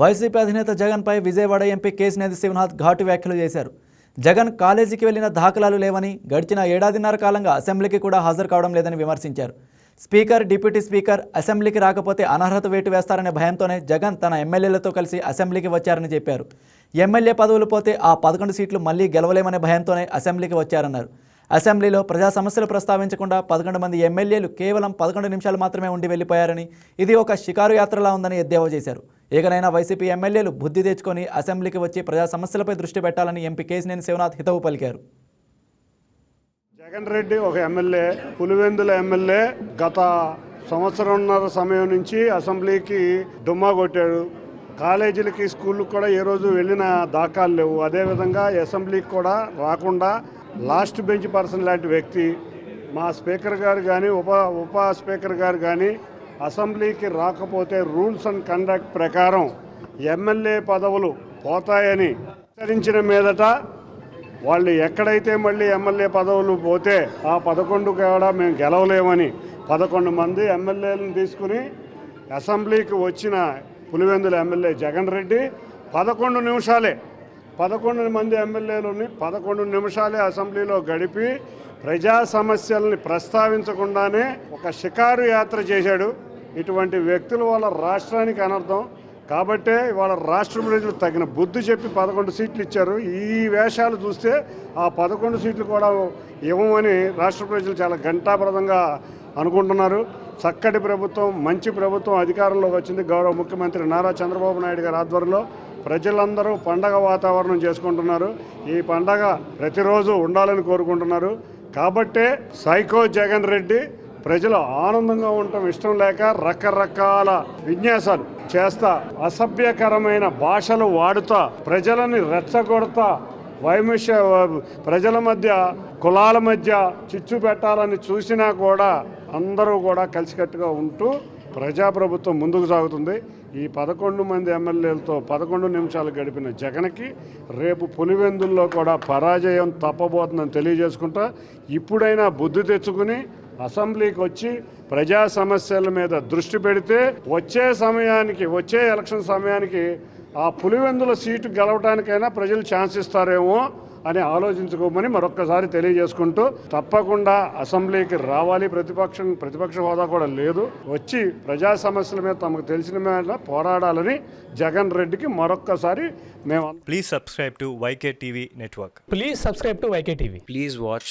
YCP అధినేత జగన్పై Vijayawada MP Kesineni Sivanath ఘాటు వ్యాఖ్యలు చేశారు. జగన్ కాలేజీకి వెళ్ళిన దాఖలాలు లేవని గడిచిన ఏడాదిన్నర కాలంగా అసెంబ్లీకి కూడా హాజరు కావడం లేదని విమర్శించారు. స్పీకర్ డిప్యూటీ స్పీకర్ అసెంబ్లీకి రాకపోతే అనర్హత వేటు వేస్తారనే భయంతోనే జగన్ తన ఎమ్మెల్యేలతో కలిసి అసెంబ్లీకి వచ్చారని చెప్పారు. ఎమ్మెల్యే పదవులు పోతే ఆ పదకొండు సీట్లు మళ్ళీ గెలవలేమనే భయంతోనే అసెంబ్లీకి వచ్చారన్నారు. అసెంబ్లీలో ప్రజా సమస్యలు ప్రస్తావించకుండా పదకొండు మంది ఎమ్మెల్యేలు కేవలం పదకొండు నిమిషాలు మాత్రమే ఉండి వెళ్ళిపోయారని ఇది ఒక షికారు యాత్రలా ఉందని ఎద్దేవా చేశారు. ఏకనైనా వైసీపీ ఎమ్మెల్యేలు బుద్ధి తెచ్చుకొని అసెంబ్లీకి వచ్చి ప్రజా సమస్యలపై దృష్టి పెట్టాలని ఎంపీ కేసినేని శివనాథ్ హితవు పలికారు. జగన్ రెడ్డి ఒక ఎమ్మెల్యే పులివెందుల ఎమ్మెల్యే గత సంవత్సరంన్నర సమయం నుంచి అసెంబ్లీకి డుమ్మా కొట్టాడు. కాలేజీలకి స్కూళ్ళకి కూడా ఏ రోజు వెళ్ళిన దాఖలు లేవు. అదేవిధంగా అసెంబ్లీకి కూడా రాకుండా లాస్ట్ బెంచ్ పర్సన్ లాంటి వ్యక్తి మా స్పీకర్ గారు కానీ ఉప ఉప స్పీకర్ గారు కానీ అసెంబ్లీకి రాకపోతే రూల్స్ అండ్ కండక్ట్ ప్రకారం ఎమ్మెల్యే పదవులు పోతాయని హెచ్చరించిన మీదట వాళ్ళు ఎక్కడైతే మళ్ళీ ఎమ్మెల్యే పదవులు పోతే ఆ పదకొండు కూడా మేము గెలవలేమని పదకొండు మంది ఎమ్మెల్యేలను తీసుకుని అసెంబ్లీకి వచ్చిన పులివెందుల ఎమ్మెల్యే జగన్ రెడ్డి పదకొండు నిమిషాలే పదకొండు మంది ఎమ్మెల్యేలని పదకొండు నిమిషాలే అసెంబ్లీలో గడిపి ప్రజా సమస్యల్ని ప్రస్తావించకుండానే ఒక షికారు యాత్ర చేశాడు. ఇటువంటి వ్యక్తుల వల్ల రాష్ట్రానికి అనర్థం. కాబట్టే వాళ్ళ రాష్ట్ర ప్రజలు తగిన బుద్ధి చెప్పి పదకొండు సీట్లు ఇచ్చారు. ఈ వేషాలు చూస్తే ఆ పదకొండు సీట్లు కూడా ఇవ్వమని రాష్ట్ర ప్రజలు చాలా ఘంటాప్రదంగా అనుకుంటున్నారు. చక్కటి ప్రభుత్వం మంచి ప్రభుత్వం అధికారంలోకి వచ్చింది. గౌరవ ముఖ్యమంత్రి నారా చంద్రబాబు నాయుడు గారి ఆధ్వర్యంలో ప్రజలందరూ పండగ వాతావరణం చేసుకుంటున్నారు. ఈ పండగ ప్రతిరోజు ఉండాలని కోరుకుంటున్నారు. కాబట్టే సైకో జగన్ రెడ్డి ప్రజలు ఆనందంగా ఉండటం ఇష్టం లేక రకరకాల విన్యాసాలు చేస్తా అసభ్యకరమైన భాషలు వాడుతా ప్రజలని రెచ్చగొడతా వైమిష ప్రజల మధ్య కులాల మధ్య చిచ్చు పెట్టాలని చూసినా కూడా అందరూ కూడా కలిసికట్టుగా ఉంటూ ప్రజాప్రభుత్వం ముందుకు సాగుతుంది. ఈ పదకొండు మంది ఎమ్మెల్యేలతో పదకొండు నిమిషాలు గడిపిన జగన్కి రేపు పులివెందుల్లో కూడా పరాజయం తప్పబోతుందని తెలియజేసుకుంటా. ఇప్పుడైనా బుద్ధి తెచ్చుకుని అసెంబ్లీకి వచ్చి ప్రజా సమస్యల మీద దృష్టి పెడితే వచ్చే సమయానికి వచ్చే ఎలక్షన్ సమయానికి ఆ పులివెందుల సీటు గెలవడానికైనా ప్రజలు ఛాన్స్ ఇస్తారేమో అని ఆలోచించుకోమని మరొక్కసారి తెలియజేసుకుంటూ తప్పకుండా అసెంబ్లీకి రావాలి ప్రతిపక్షం ప్రతిపక్ష హోదా కూడా లేదు వచ్చి ప్రజా సమస్యల మీద తమకు తెలిసిన మీద పోరాడాలని జగన్ రెడ్డికి మరొక్కసారి మేము Please subscribe to YK TV Network. Please subscribe to YK TV. Please watch